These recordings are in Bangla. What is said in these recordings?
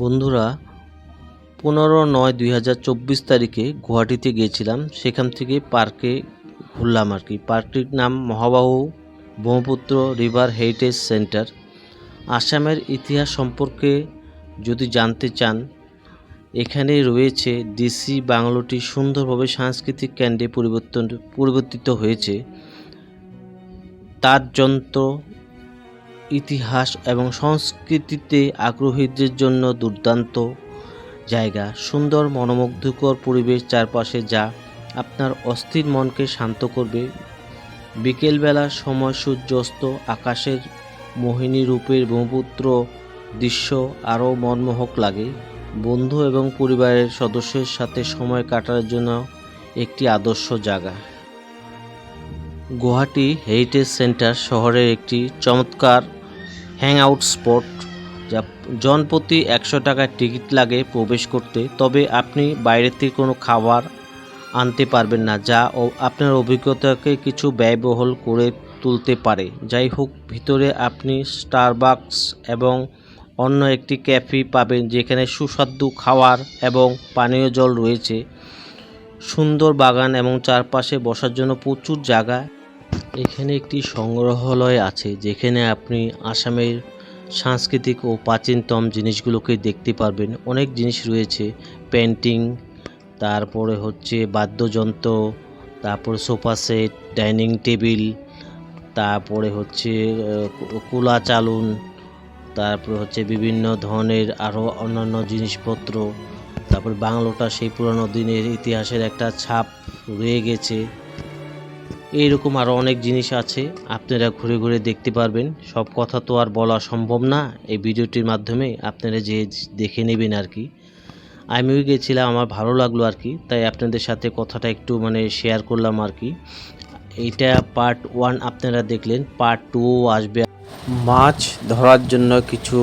বন্ধুরা, পনেরো নয় দুই হাজার চব্বিশ তারিখে গুয়াহাটিতে গিয়েছিলাম। সেখান থেকে পার্কে ঘুরলাম আর কি। পার্কটির নাম মহাবাহু ব্রহ্মপুত্র রিভার হেরিটেজ সেন্টার। আসামের ইতিহাস সম্পর্কে যদি জানতে চান, এখানে রয়েছে ডিসি বাংলোটি সুন্দরভাবে সাংস্কৃতিক কেন্দ্রে পরিবর্তন পরিবর্তিত হয়েছে। তার যন্ত্র ইতিহাস এবং সংস্কৃতিতে আগ্রহীদের জন্য দুর্দান্ত জায়গা। সুন্দর, মনোমুগ্ধকর পরিবেশ চারপাশে যা আপনার অস্থির মনকে শান্ত করবে। বিকেলবেলার সময় সূর্যাস্ত, আকাশের মোহিনী রূপের ব্রহ্মপুত্র দৃশ্য আরও মনমোহক লাগে। বন্ধু এবং পরিবারের সদস্যের সাথে সময় কাটার জন্য একটি আদর্শ জায়গা। গুয়াহাটি হেরিটেজ সেন্টার শহরের একটি চমৎকার হ্যাং আউট স্পট যা জনপ্রতি একশো টাকার টিকিট লাগে প্রবেশ করতে, তবে আপনি বাইরে থেকে কোনো খাবার আনতে পারবেন না, যা আপনার অভিজ্ঞতাকে কিছু ব্যয়বহুল করে তুলতে পারে। যাই হোক, ভিতরে আপনি স্টারবাকস এবং অন্য একটি ক্যাফে পাবেন, যেখানে সুস্বাদু খাওয়ার এবং পানীয় জল রয়েছে। সুন্দর বাগান এবং চারপাশে বসার জন্য প্রচুর জায়গা এখানে একটি সংগ্রহালয় আছে, যেখানে আপনি আসামের সাংস্কৃতিক ও প্রাচীনতম জিনিসগুলোকে দেখতে পারবেন। অনেক জিনিস রয়েছে, পেন্টিং, তারপরে হচ্ছে বাদ্যযন্ত্র, তারপরে সোফা সেট, ডাইনিং টেবিল, তারপরে হচ্ছে কুলা চালুন, তারপরে হচ্ছে বিভিন্ন ধরনের আরও অন্যান্য জিনিসপত্র, তারপর বাংলোটা সেই পুরানো দিনের ইতিহাসের একটা ছাপ রয়ে গেছে। এইরকম আরও অনেক জিনিস আছে, আপনারা ঘুরে ঘুরে দেখতে পারবেন। সব কথা তো আর বলা সম্ভব না, এই ভিডিওটির মাধ্যমে আপনারা যে দেখে নেবেন আর কি। আমিও গেছিলাম, আমার ভালো লাগল আর কি, তাই আপনাদের সাথে কথাটা একটু মানে শেয়ার করলাম আর কি। এইটা পার্ট ওয়ান আপনারা দেখলেন পার্ট টু আসবে। মাছ ধরার জন্য কিছু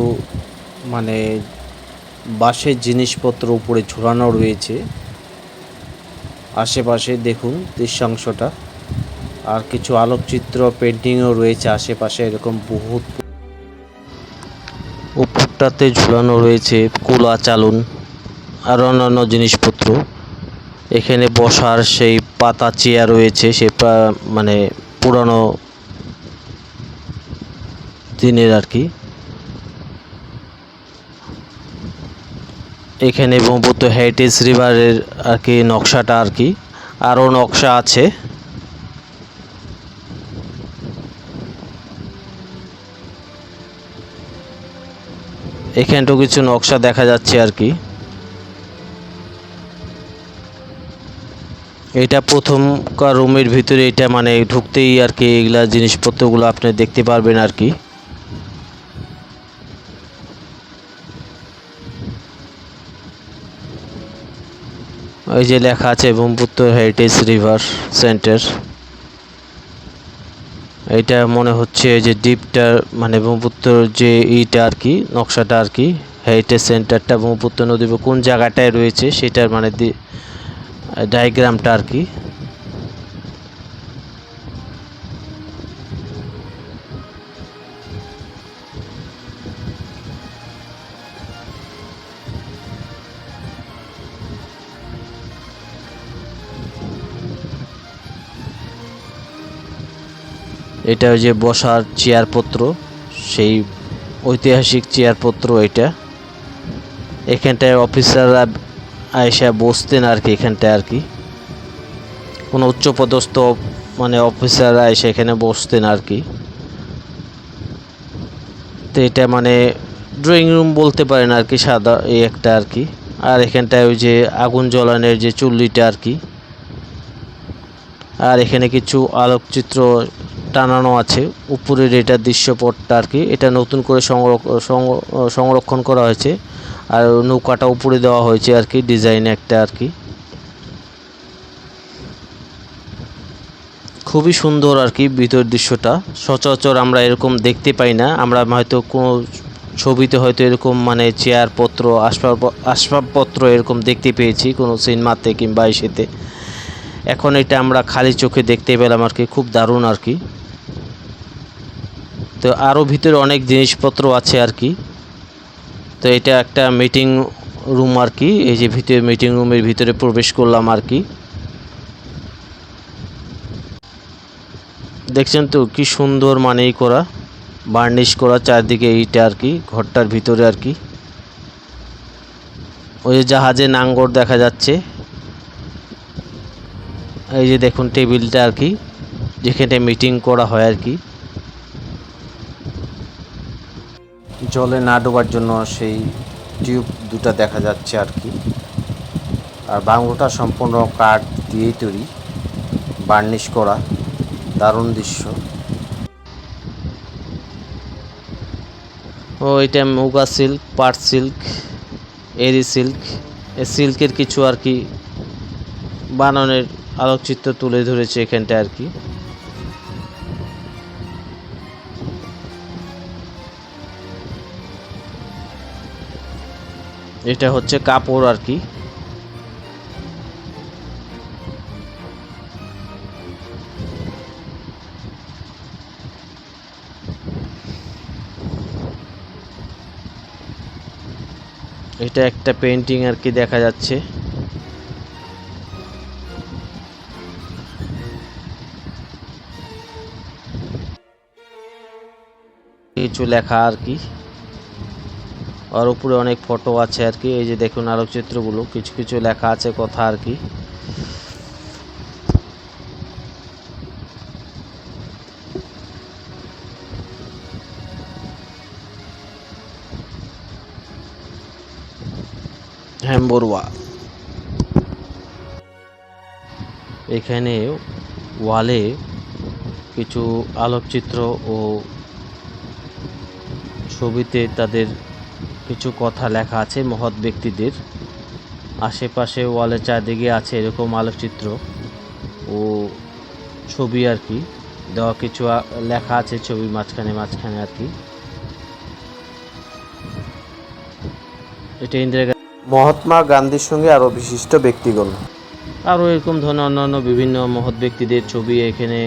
মানে বাঁশের জিনিসপত্র উপরে ঝোলানো রয়েছে। আশেপাশে দেখুন, দৃশ্যাংশটা। আর কিছু আলোকচিত্র পেন্টিংও রয়েছে আশেপাশে, এরকম বহুত উপরটাতে ঝুলানো রয়েছে কুলা চালুন আর অন্যান্য জিনিসপত্র। এখানে বসার সেই পাতা চেয়ার রয়েছে, সে মানে পুরানো দিনের আর কি। এখানে ব্রহ্মপুত্র হেরিটেজ রিভারের আর কি নকশাটা আর কি। আরও নকশা আছে। এখানটাও কিছু নকশা দেখা যাচ্ছে আর কি। এটা প্রথমকার রুমের ভিতরে এটা মানে ঢুকতেই আর কি এগুলা জিনিসপত্রগুলো আপনি দেখতে পারবেন আর কি। ওই যে লেখা আছে ব্রহ্মপুত্র হেরিটেজ রিভার সেন্টার। এটা মনে হচ্ছে যে দ্বীপটা মানে ব্রহ্মপুত্র যে ইটা আর কি নকশাটা আর কি হেরিটেজ সেন্টারটা ব্রহ্মপুত্র নদী কোন জায়গাটায় রয়েছে, সেটার মানে ডায়াগ্রামটা আর কি এটা ওই যে বসার চেয়ারপত্র, সেই ঐতিহাসিক চেয়ারপত্র এটা। এখানটায় অফিসাররা আয়সা বসতেন আর কি, এখানটায় আর কি। কোনো উচ্চপদস্থ মানে অফিসাররা এসে এখানে বসতেন আর কি। তো এটা মানে ড্রয়িং রুম বলতে পারেন আর কি, সাদা এই একটা আর কি। আর এখানটায় ওই যে আগুন জ্বলানোর যে চুল্লিটা আর কি। আর এখানে কিছু আলোকচিত্র টানানো আছে। উপরের এটা দৃশ্যপটটা আর কি। এটা নতুন করে সংরক্ষ- সংর- সংরক্ষণ করা হয়েছে। আর নৌকাটা উপরে দেওয়া হয়েছে আর কি, ডিজাইন একটা আর কি। খুবই সুন্দর আর কি ভিতর দৃশ্যটা। সচরাচর আমরা এরকম দেখতে পাই না। আমরা হয়তো কোনো ছবিতে হয়তো এরকম মানে চেয়ারপত্র, আসবাব, আসবাবপত্র এরকম দেখতে পেয়েছি কোনো সিনেমাতে কিংবা ইসেতে এখন এটা আমরা খালি চোখে দেখতে পেলাম আর কি, খুব দারুণ আর কি। তো আরও ভিতরে অনেক জিনিসপত্র আছে আর কি। তো এটা একটা মিটিং রুম আর কি, এই যে ভিতরে মিটিং রুমের ভিতরে প্রবেশ করলাম আর কি। দেখছেন তো কি সুন্দর মানেই করা, বার্নিশ করা চারদিকে এইটা আর কি, ঘরটার ভিতরে আর কি। ওই জাহাজে নাঙ্গর দেখা যাচ্ছে। এই যে দেখুন টেবিলটা আর কি, যেখানে মিটিং করা হয় আর কি। জলে না ডোবার জন্য সেই টিউব দুটা দেখা যাচ্ছে আর কি। আর বাংলোটা সম্পূর্ণ কাঠ দিয়েই তৈরি বার্নিশ করা, দারুণ দৃশ্য। ও, এটা মুগা সিল্ক পাট সিল্ক এরি সিল্ক এ সিল্কের কিছু আর কি বানানোর আলোকচিত্র তুলে ধরেছে এখানটা আর কি। এটা হচ্ছে কাপড় আর কি। এটা একটা পেন্টিং আর কি দেখা যাচ্ছে। কিছু লেখা আর কি। আর উপরে অনেক ফটো আছে আর কি। এই যে দেখুন আলোকচিত্রগুলো কিছু কিছু লেখা আছে, কথা আর কি। হ্যাম্বরওয়া এখানে ওয়ালে কিছু আলোকচিত্র ও ছবিতে তাদের কিছু কথা লেখা আছে মহৎ ব্যক্তিদের। আশেপাশে ওয়ালে চারদিকে আছে এরকম আলোকচিত্র ও ছবি আর কি। দেওয়া কিছু লেখা আছে ছবি মাঝখানে মাঝখানে আর কি। এটা ইন্দিরা গান্ধী মহাত্মা গান্ধীর সঙ্গে আরও বিশিষ্ট ব্যক্তিগণ। আরও এরকম ধরনের অন্যান্য বিভিন্ন মহৎ ব্যক্তিদের ছবি এখানে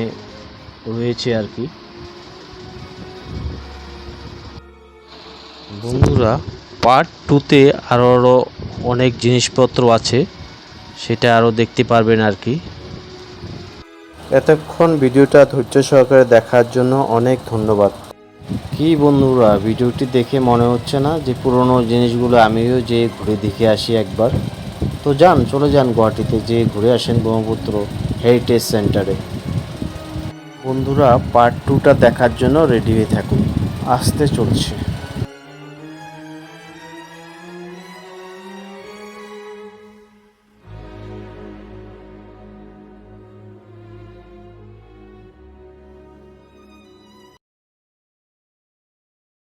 রয়েছে আর কি। বন্ধুরা পার্ট টুতে আরও আরও অনেক জিনিসপত্র আছে সেটা আরও দেখতে পারবেন আর কি। এতক্ষণ ভিডিওটা ধৈর্য সহকারে দেখার জন্য অনেক ধন্যবাদ। কি বন্ধুরা ভিডিওটি দেখে মনে হচ্ছে না যে পুরনো জিনিসগুলো আমিও যে ঘুরে দেখে আসি একবার? তো যান চলে যান গুয়াহাটিতে যে ঘুরে আসেন ব্রহ্মপুত্র হেরিটেজ সেন্টারে বন্ধুরা পার্ট টুটা দেখার জন্য রেডি হয়ে থাকুন। আসতে চলছে।